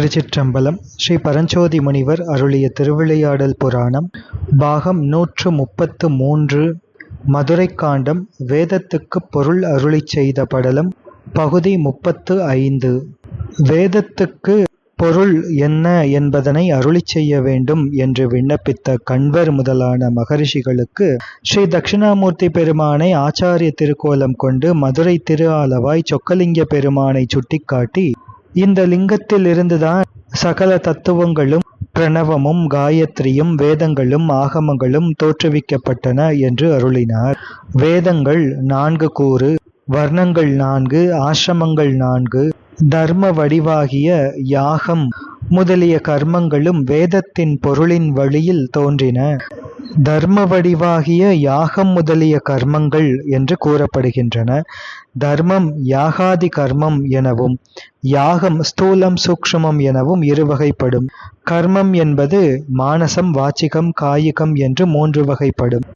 திருச்சிற்றம்பலம் ஸ்ரீ பரஞ்சோதி முனிவர் அருளிய திருவிளையாடல் புராணம் பாகம் நூற்று முப்பத்து மூன்று மதுரை காண்டம் வேதத்துக்கு பொருள் அருளிச் செய்த படலம் பகுதி முப்பத்து ஐந்து. வேதத்துக்கு பொருள் என்ன என்பதனை அருளிச் செய்ய வேண்டும் என்று விண்ணப்பித்த கண்வர் முதலான மகரிஷிகளுக்கு ஸ்ரீ தட்சிணாமூர்த்தி பெருமானை ஆச்சாரிய திருக்கோலம் கொண்டு மதுரை திரு ஆலவாய் சொக்கலிங்க பெருமானை சுட்டிக்காட்டி இந்த லிங்கத்தில் இருந்துதான் சகல தத்துவங்களும் பிரணவமும் காயத்ரியும் வேதங்களும் ஆகமங்களும் தோற்றுவிக்கப்பட்டன என்று அருளினார். வேதங்கள் நான்கு கூறு வர்ணங்கள் நான்கு ஆசிரமங்கள் நான்கு தர்ம வடிவாகிய யாகம் முதலிய கர்மங்களும் வேதத்தின் பொருளின் வழியில் தோன்றின. தர்ம வடிவாகிய யாகம் முதலிய கர்மங்கள் என்று கூறப்படுகின்றன. தர்மம் யாகாதி கர்மம் எனவும் யாகம் ஸ்தூலம் சூக்ஷ்மம் எனவும் இருவகைப்படும். கர்மம் என்பது மானசம் வாச்சிகம் காயிகம் என்று மூன்று வகைப்படும்.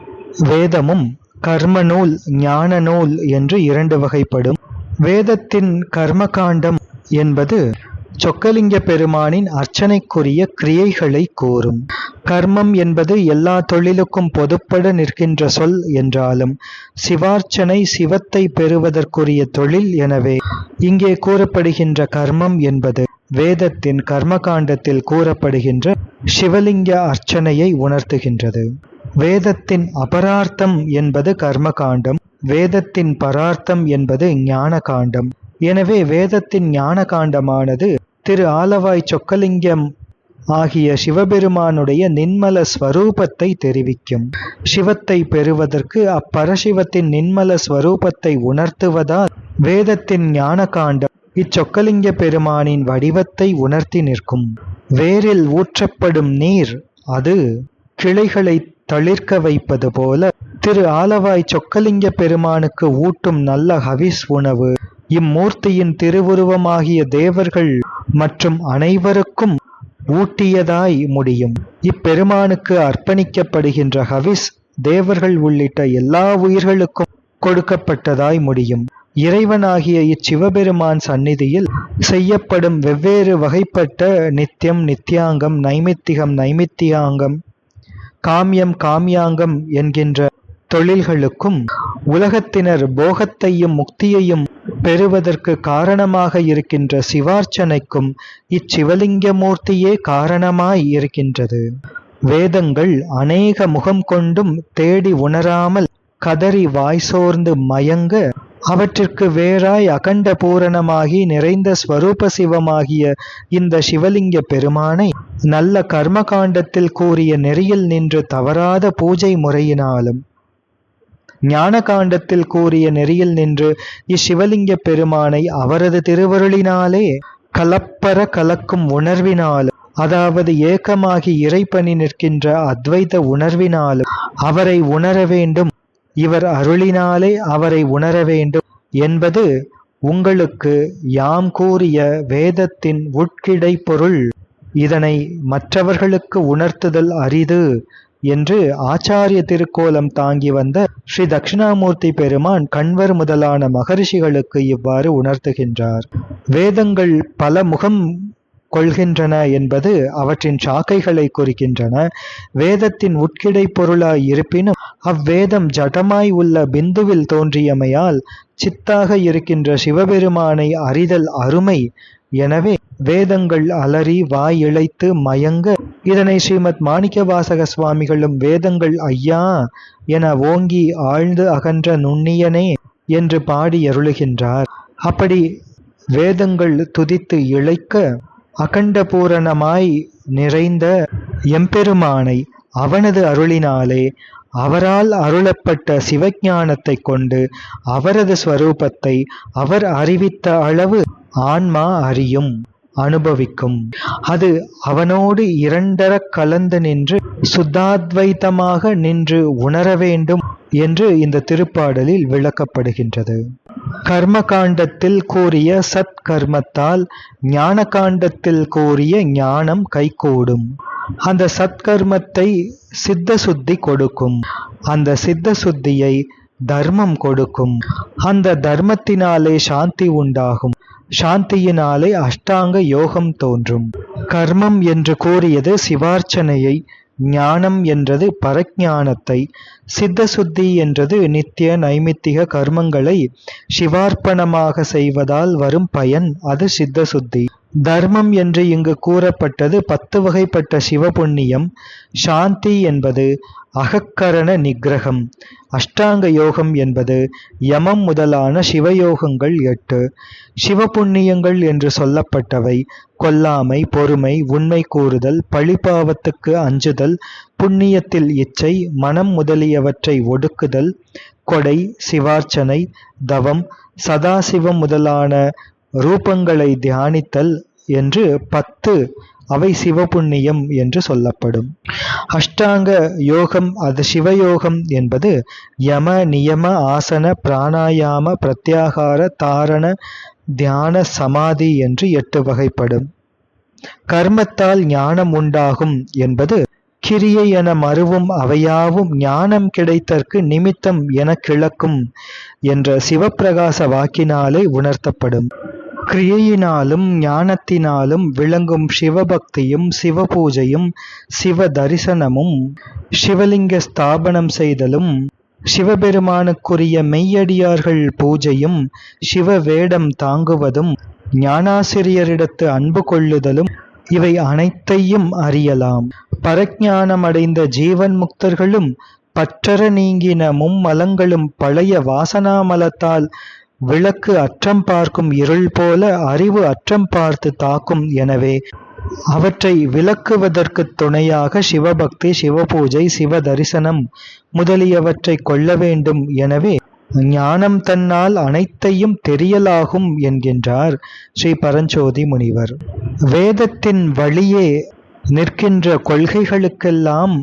வேதமும் கர்ம நூல் ஞான நூல் என்று இரண்டு வகைப்படும். வேதத்தின் கர்மகாண்டம் என்பது சொக்கலிங்க பெருமானின் அர்ச்சனைக்குரிய கிரியைகளை கூறும். கர்மம் என்பது எல்லா தொழிலுக்கும் பொதுப்பட நிற்கின்ற சொல் என்றாலும் சிவார்ச்சனை சிவத்தை பெறுவதற்குரிய தொழில் எனவே இங்கே கூறப்படுகின்ற கர்மம் என்பது வேதத்தின் கர்மகாண்டத்தில் கூறப்படுகின்ற சிவலிங்க அர்ச்சனையை உணர்த்துகின்றது. வேதத்தின் அபரார்த்தம் என்பது கர்மகாண்டம் வேதத்தின் பரார்த்தம் என்பது ஞான காண்டம் எனவே வேதத்தின் ஞான காண்டமானது திரு ஆலவாய் சொக்கலிங்கம் ஆகிய சிவபெருமானுடைய நின்மல ஸ்வரூபத்தை தெரிவிக்கும். சிவத்தை பெறுவதற்கு அப்பரசிவத்தின் நின்மல ஸ்வரூபத்தை உணர்த்துவதால் வேதத்தின் ஞான காண்டம் இச்சொக்கலிங்க பெருமானின் வடிவத்தை உணர்த்தி நிற்கும். வேரில் ஊற்றப்படும் நீர் அது கிளைகளை தளிர்க்க வைப்பது போல திரு ஆலவாய் சொக்கலிங்க பெருமானுக்கு ஊட்டும் நல்ல ஹவிஸ் உணவு. இம்மூர்த்தியின் திருவுருவமாகிய தேவர்கள் மற்றும் அனைவருக்கும் ஊட்டியதாய் முடியும். இப்பெருமானுக்கு அர்ப்பணிக்கப்படுகின்ற ஹவிஸ் தேவர்கள் உள்ளிட்ட எல்லா உயிர்களுக்கும் கொடுக்கப்பட்டதாய் முடியும். இறைவனாகிய இச்சிவபெருமான் சந்நிதியில் செய்யப்படும் வெவ்வேறு வகைப்பட்ட நித்தியம் நித்தியாங்கம் நைமித்திகம் நைமித்தியாங்கம் காமியம் காமியாங்கம் என்கின்ற தொழில்களுக்கும் உலகத்தினர் போகத்தையும் முக்தியையும் பெறுவதற்கு காரணமாக இருக்கின்ற சிவார்ச்சனைக்கும் இச்சிவலிங்கமூர்த்தியே காரணமாய் இருக்கின்றது. வேதங்கள் அநேக முகம் கொண்டும் தேடி உணராமல் கதறி வாய் சோர்ந்து மயங்க அவற்றிற்கு வேறாய் அகண்ட பூரணமாகி நிறைந்த ஸ்வரூப சிவமாகிய இந்த சிவலிங்க பெருமானை நல்ல கர்மகாண்டத்தில் கூறிய நெறியில் நின்று தவறாத பூஜை முறையினாலும் ஞான காண்டத்தில் கூறிய நெறியில் நின்று இச்சிவலிங்க பெருமானை அவரது திருவருளினாலே கலப்பர கலக்கும் உணர்வினாலும் அதாவது ஏக்கமாகி இறைப்பணி நிற்கின்ற அத்வைத உணர்வினாலும் அவரை உணர வேண்டும். இவர் அருளினாலே அவரை உணர வேண்டும். என்பது உங்களுக்கு யாம் கூறிய வேதத்தின் உட்கிடை பொருள். இதனை மற்றவர்களுக்கு உணர்த்துதல் அரிது. என்று ஆச்சாரிய திருக்கோலம் தாங்கி வந்த ஸ்ரீ தட்சிணாமூர்த்தி பெருமான் கண்வர் முதலான மகரிஷிகளுக்கு இவ்வாறு உணர்த்துகின்றார். வேதங்கள் பல முகம் கொள்கின்றன என்பது அவற்றின் சாக்கைகளை குறிக்கின்றன. வேதத்தின் உட்கிடை பொருளாய் இருப்பினும் அவ்வேதம் ஜடமாய் உள்ள பிந்துவில் தோன்றியமையால் சித்தாக இருக்கின்ற சிவபெருமானை அறிதல் அருமை. எனவே வேதங்கள் அலறி வாய் இழைத்து மயங்க இதனை ஸ்ரீமத் மாணிக்க வாசக சுவாமிகளும் வேதங்கள் ஐயா என ஓங்கி ஆழ்ந்து அகன்ற நுண்ணியனே என்று பாடி அருளுகின்றார். அப்படி வேதங்கள் துதித்து இழைக்க அகண்டபூரணமாய் நிறைந்த எம்பெருமானை அவனது அருளினாலே அவரால் அருளப்பட்ட சிவஞானத்தை கொண்டு அவரது ஸ்வரூபத்தை அவர் அறிவித்த அளவு ஆன்மா அறியும் அனுபவிக்கும். அது அவனோடு இரண்டர கலந்து நின்று சுத்தாத்வைத்தமாக நின்று உணர வேண்டும் என்று இந்த திருப்பாடலில் விளக்கப்படுகின்றது. கர்ம காண்டத்தில் கூறிய சத் கர்மத்தால் ஞான காண்டத்தில் கூறிய ஞானம் கைகூடும். அந்த சத்கர்மத்தை சித்த சுத்தி கொடுக்கும். அந்த சித்த சுத்தியை தர்மம் கொடுக்கும். அந்த தர்மத்தினாலே சாந்தி உண்டாகும். சாந்தியினாலே அஷ்டாங்க யோகம் தோன்றும். கர்மம் என்று கூறியது சிவார்ச்சனையை ஞானம் என்றது பரஞானத்தை சித்த சுத்தி என்றது நித்திய நைமித்திக கர்மங்களை சிவார்ப்பணமாக செய்வதால் வரும் பயன் அது சித்த சுத்தி தர்மம் என்று இங்கு கூறப்பட்டது பத்து வகைப்பட்ட சிவபுண்ணியம். சாந்தி என்பது அகக்கரண நிகிரகம் அஷ்டாங்க யோகம் என்பது யமம் முதலான சிவயோகங்கள் எட்டு. சிவபுண்ணியங்கள் என்று சொல்லப்பட்டவை கொல்லாமை பொறுமை உண்மை கூறுதல் பழிபாவத்துக்கு அஞ்சுதல் புண்ணியத்தில் இச்சை மனம் முதலியவற்றை ஒடுக்குதல் கொடை சிவார்ச்சனை தவம் சதாசிவம் முதலான ரூபங்களை தியானித்தல் என்று பத்து அவை சிவபுண்ணியம் என்று சொல்லப்படும். அஷ்டாங்க யோகம் அது சிவயோகம் என்பது யம நியம ஆசன பிராணாயாம பிரத்யாகார தாரண தியான சமாதி என்று எட்டு வகைப்படும். கர்மத்தால் ஞானம் உண்டாகும் என்பது கிரியை என மறுவும் அவையாவும் ஞானம் கிடைத்தற்கு நிமித்தம் என கிழக்கும் என்ற சிவப்பிரகாச வாக்கினாலே உணர்த்தப்படும். கிரியையினாலும் ஞானத்தினாலும் விளங்கும் சிவபக்தியும் சிவபூஜையும் சிவ தரிசனமும் சிவலிங்க ஸ்தாபனம் செய்தலும் சிவபெருமானுக்குரிய மெய்யடியார்கள் பூஜையும் சிவ வேடம் தாங்குவதும் ஞானாசிரியரிடத்து அன்பு கொள்ளுதலும் இவை அனைத்தையும் அறியலாம். பரஞானமடைந்த ஜீவன் முக்தர்களும் பற்றற நீங்கின மும்மலங்களும் பழைய வாசனாமலத்தால் விளக்கு அற்றம் பார்க்கும் இருள் போல அறிவு அற்றம் பார்த்து தாக்கும் எனவே அவற்றை விளக்குவதற்கு துணையாக சிவபக்தி சிவபூஜை சிவ தரிசனம் முதலியவற்றை கொள்ள வேண்டும். எனவே ஞானம் தன்னால் அனைத்தையும் தெரியலாகும் என்கின்றார் ஸ்ரீ பரஞ்சோதி முனிவர். வேதத்தின் வழியே நிற்கின்ற கொள்கைகளுக்கெல்லாம்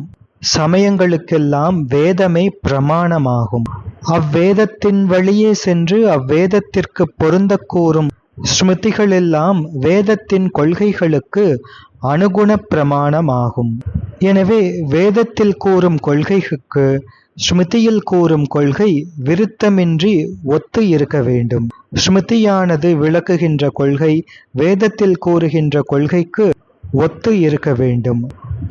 சமயங்களுக்கெல்லாம் வேதமே பிரமாணமாகும். அவ்வேதத்தின் வழியே சென்று அவ்வேதத்திற்கு பொருந்த கூறும் ஸ்மிருதிகளெல்லாம் வேதத்தின் கொள்கைகளுக்கு அனுகுண பிரமாணமாகும் எனவே வேதத்தில் கூறும் கொள்கைக்கு ஸ்மிருதியில் கூறும் கொள்கை விருத்தமின்றி ஒத்து இருக்க வேண்டும். ஸ்மிருதியானது விளக்குகின்ற கொள்கை வேதத்தில் கூறுகின்ற கொள்கைக்கு ஒத்து இருக்க வேண்டும்.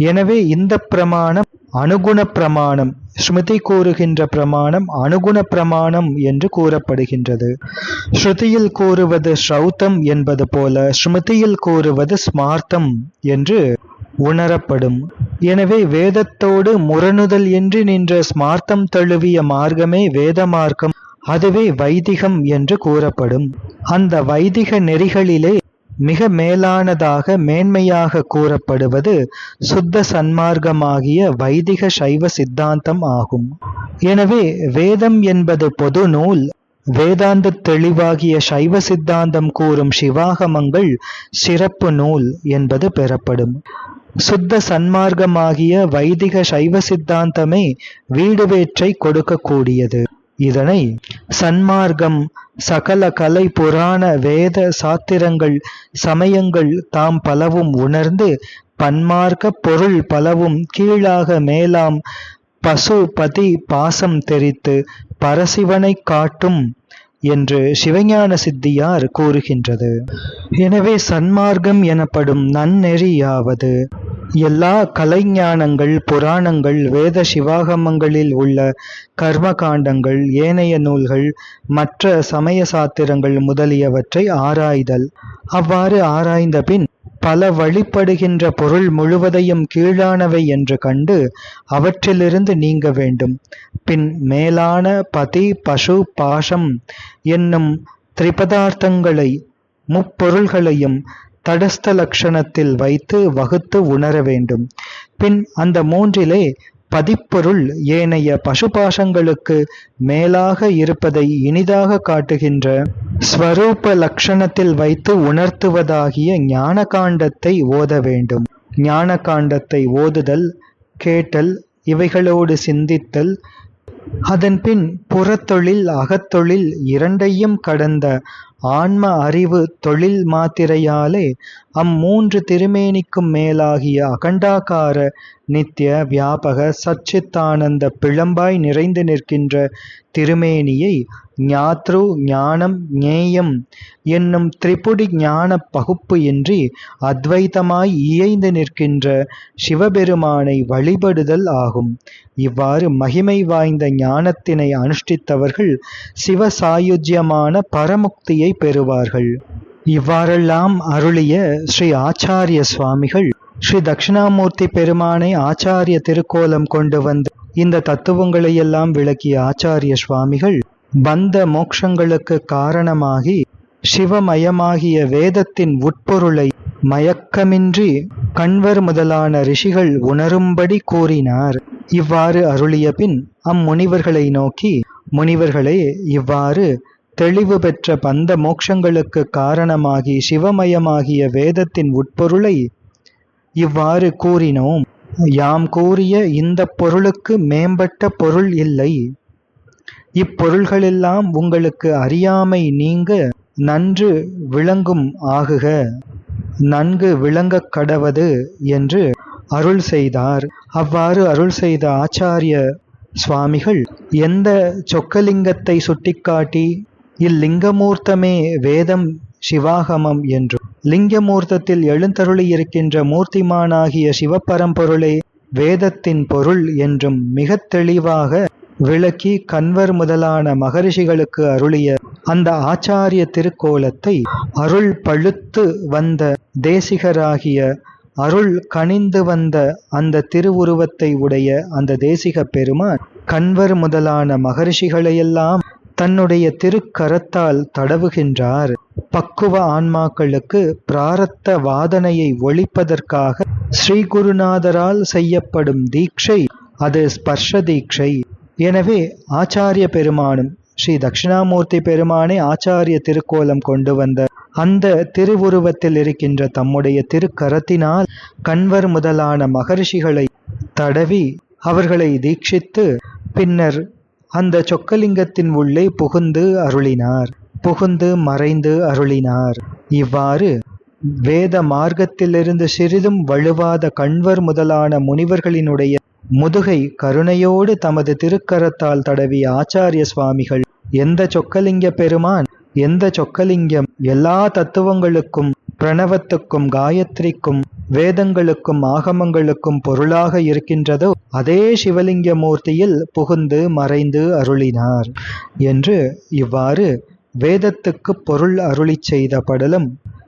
எனவே இந்த பிரமாணம் அனுகுண பிரமாணம் ஸ்மிருதி கூறுகின்ற பிரமாணம் அனுகுண பிரமாணம் என்று கூறப்படுகின்றது. ஸ்ருதியில் கூறுவது ஸ்ரௌத்தம் என்பது போல ஸ்மிருதியில் கூறுவது ஸ்மார்த்தம் என்று உணரப்படும். எனவே வேதத்தோடு முரணுதல் என்று நின்ற ஸ்மார்த்தம் தழுவிய மார்க்கமே வேத மார்க்கம் அதுவே வைதிகம் என்று கூறப்படும். அந்த வைதிக நெறிகளிலே மிக மேலானதாக மேன்மையாக கூறப்படுவது சுத்த சன்மார்க்கமாகிய வைதிக சைவ சித்தாந்தம் ஆகும். எனவே வேதம் என்பது பொது நூல். வேதாந்த தெளிவாகிய சைவ சித்தாந்தம் கூறும் சிவாகமங்கள் சிறப்பு நூல் என்பது பெறப்படும். சுத்த சன்மார்க்கமாகிய வைதிக சைவ சித்தாந்தமே வீடுவேற்றை கொடுக்கக்கூடியது. இதனை சன்மார்க்கம் சகல கலை புராண வேத சாத்திரங்கள் சமயங்கள் தாம் பலவும் உணர்ந்து பன்மார்க்க பொருள் பலவும் கீழாக மேலாம் பசு பதி பாசம் தெரித்து பரசிவனை காட்டும் என்று சிவஞான சித்தியார் கூறுகின்றது. எனவே சன்மார்க்கம் எனப்படும் நன்னெறியாவது எல்லா கலைஞானங்கள் புராணங்கள் வேத சிவாகமங்களில் உள்ள கர்ம காண்டங்கள் ஏனைய நூல்கள் மற்ற சமய சாத்திரங்கள் முதலியவற்றை ஆராய்தல். அவ்வாறு ஆராய்ந்த பின் பல வழிபடுகின்ற பொருள் முழுவதையும் கீழானவை என்று கண்டு அவற்றிலிருந்து நீங்க வேண்டும். பின் மேலான பதி பசு பாசம் என்னும் திரிபதார்த்தங்களை முப்பொருள்களையும் தடஸ்த லட்சணத்தில் வைத்து வகுத்து உணர வேண்டும். பின் அந்த மூன்றிலே பதிப்பொருள் ஏனைய பசுபாசங்களுக்கு மேலாக இருப்பதை இனிதாக காட்டுகின்ற ஸ்வரூப லட்சணத்தில் வைத்து உணர்த்துவதாகிய ஞான காண்டத்தை ஓத வேண்டும். ஞான காண்டத்தை ஓதுதல் கேட்டல் இவைகளோடு சிந்தித்தல் அதன்பின் புறத்தொழில் அகத்தொழில் இரண்டையும் கடந்த ஆன்ம அறிவு தொழில் மாத்திரையாலே அம்மூன்று திருமேனிக்கும் மேலாகிய அகண்டாகார நித்திய வியாபக சச்சித்தானந்த பிழம்பாய் நிறைந்து நிற்கின்ற திருமேனியை ஞாத்ரு ஞானம் ஞேயம் என்னும் திரிபுடி ஞான பகுப்பு இன்றி அத்வைதமாய் இயைந்து நிற்கின்ற சிவபெருமானை வழிபடுதல் ஆகும். இவ்வாறு மகிமை வாய்ந்த ஞானத்தினை அனுஷ்டித்தவர்கள் சிவசாயுஜ்யமான பரமுக்தியை பெறுவார்கள். இவ்வாறெல்லாம் அருளிய ஸ்ரீ ஆச்சாரிய சுவாமிகள் ஸ்ரீ தட்சிணாமூர்த்தி பெருமானை ஆச்சாரிய திருக்கோலம் கொண்டு வந்து இந்த தத்துவங்களையெல்லாம் விளக்கிய ஆச்சாரிய சுவாமிகள் பந்த மோக்ஷங்களுக்கு காரணமாகி சிவமயமாகிய வேதத்தின் உட்பொருளை மயக்கமின்றி கண்வர் முதலான ரிஷிகள் உணரும்படி கூறினார். இவ்வாறு அருளிய பின் அம்முனிவர்களை நோக்கி முனிவர்களே இவ்வாறு தெளிவு பெற்ற பந்த மோக்ஷங்களுக்கு காரணமாகி சிவமயமாகிய வேதத்தின் உட்பொருளை இவ்வாறு கூறினோம். யாம் கூறிய இந்த பொருளுக்கு மேம்பட்ட பொருள் இல்லை. இப்பொருள்களெல்லாம் உங்களுக்கு அறியாமை நீங்க நன்று விளங்கும் ஆகுக. நன்கு விளங்கக் கடவது என்று அருள் செய்தார். அவ்வாறு அருள் செய்த ஆச்சாரிய சுவாமிகள் எந்த சொக்கலிங்கத்தை சுட்டிக்காட்டி இல்லிங்கமூர்த்தமே வேதம் சிவாகமம் என்றும் லிங்கமூர்த்தத்தில் எழுந்தருளி இருக்கின்ற மூர்த்திமானாகிய சிவபரம்பொருளே வேதத்தின் பொருள் என்றும் மிகத் தெளிவாக விளக்கி கன்வர் முதலான மகரிஷிகளுக்கு அருளிய அந்த ஆச்சாரிய திருக்கோலத்தை அருள் பழுத்து வந்த தேசிகராகிய அருள் கனிந்து வந்த அந்த திருவுருவத்தை உடைய அந்த தேசிக பெருமான் கன்வர் முதலான மகரிஷிகளையெல்லாம் தன்னுடைய திருக்கரத்தால் தடவுகின்றார். பக்குவ ஆன்மாக்களுக்கு பிராரத்த வாதனையை ஒழிப்பதற்காக ஸ்ரீகுருநாதரால் செய்யப்படும் தீட்சை அது ஸ்பர்ஷ தீட்சை. எனவே ஆச்சாரிய பெருமானும் ஸ்ரீ தட்சிணாமூர்த்தி பெருமானை ஆச்சாரிய திருக்கோலம் கொண்டு வந்த அந்த திருவுருவத்தில் இருக்கின்ற தம்முடைய திருக்கரத்தினால் கண்வர் முதலான மகரிஷிகளை தடவி அவர்களை தீட்சித்து பின்னர் அந்த சொக்கலிங்கத்தின் உள்ளே புகுந்து அருளினார். புகுந்து மறைந்து அருளினார். இவ்வாறு வேத மார்க்கத்திலிருந்து சிறிதும் வலுவாத கண்வர் முதலான முனிவர்களினுடைய முதுகை கருணையோடு தமது திருக்கரத்தால் தடவிய ஆச்சாரிய சுவாமிகள் எந்த சொக்கலிங்க பெருமான் எந்த சொக்கலிங்கம் எல்லா தத்துவங்களுக்கும் பிரணவத்துக்கும் காயத்ரிக்கும் வேதங்களுக்கும் ஆகமங்களுக்கும் பொருளாக இருக்கின்றதோ அதே சிவலிங்க மூர்த்தியில் புகுந்து மறைந்து அருளினார். என்று இவ்வாறு வேதத்துக்கு பொருள் அருளி செய்த படலம்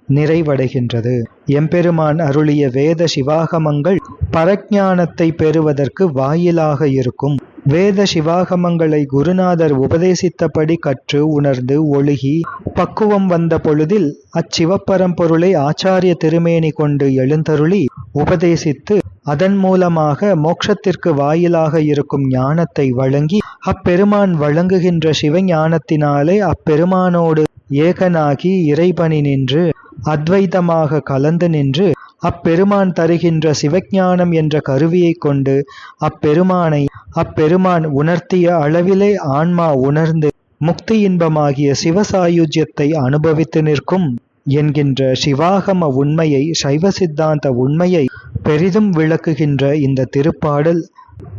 நிறைவடைகின்றது. எம்பெருமான் அருளிய வேத சிவாகமங்கள் பரஜானத்தை பெறுவதற்கு வாயிலாக இருக்கும். வேத சிவாகமங்களை குருநாதர் உபதேசித்தபடி கற்று உணர்ந்து ஒழுகி பக்குவம் வந்த பொழுதில் அச்சிவப்பரம்பொருளை ஆச்சாரிய திருமேனி கொண்டு எழுந்தருளி உபதேசித்து அதன் மூலமாக மோட்சத்திற்கு வாயிலாக இருக்கும் ஞானத்தை வழங்கி அப்பெருமான் வழங்குகின்ற சிவஞானத்தினாலே அப்பெருமானோடு ஏகனாகி இறைபணி நின்று அத்வைதமாக கலந்து நின்று அப்பெருமான் தருகின்ற சிவஞானம் என்ற கருவியை கொண்டு அப்பெருமானை அப்பெருமான் உணர்த்திய அளவிலே ஆன்மா உணர்ந்து முக்தி இன்பமாகிய சிவசாயுஜ்யத்தை அனுபவித்து நிற்கும் என்கின்ற சிவாகம உண்மையை சைவ சித்தாந்த உண்மையை பெரிதும் விளக்குகின்ற இந்த திருப்பாடல்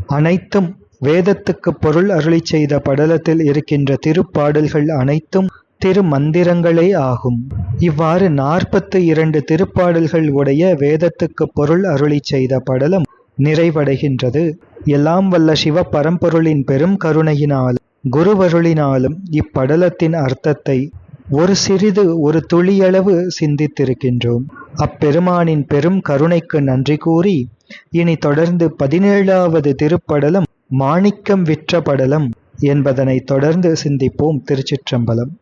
அனைத்தும் வேதத்துக்கு பொருள் அருளி செய்த படலத்தில் இருக்கின்ற திருப்பாடல்கள் அனைத்தும் திருமந்திரங்களே ஆகும். இவ்வாறு நாற்பத்து இரண்டு திருப்பாடல்கள் உடைய வேதத்துக்கு பொருள் அருளி செய்த படலம் நிறைவடைகின்றது. எல்லாம் வல்ல சிவ பரம்பொருளின் பெரும் கருணையினால் குருவருளினாலும் இப்படலத்தின் அர்த்தத்தை ஒரு சிறிது ஒரு துளியளவு சிந்தித்திருக்கின்றோம். அப்பெருமானின் பெரும் கருணைக்கு நன்றி கூறி இனி தொடர்ந்து பதினேழாவது திருப்படலம் மாணிக்கம் விற்ற படலம் என்பதனை தொடர்ந்து சிந்திப்போம் திருச்சிற்றம்பலம்.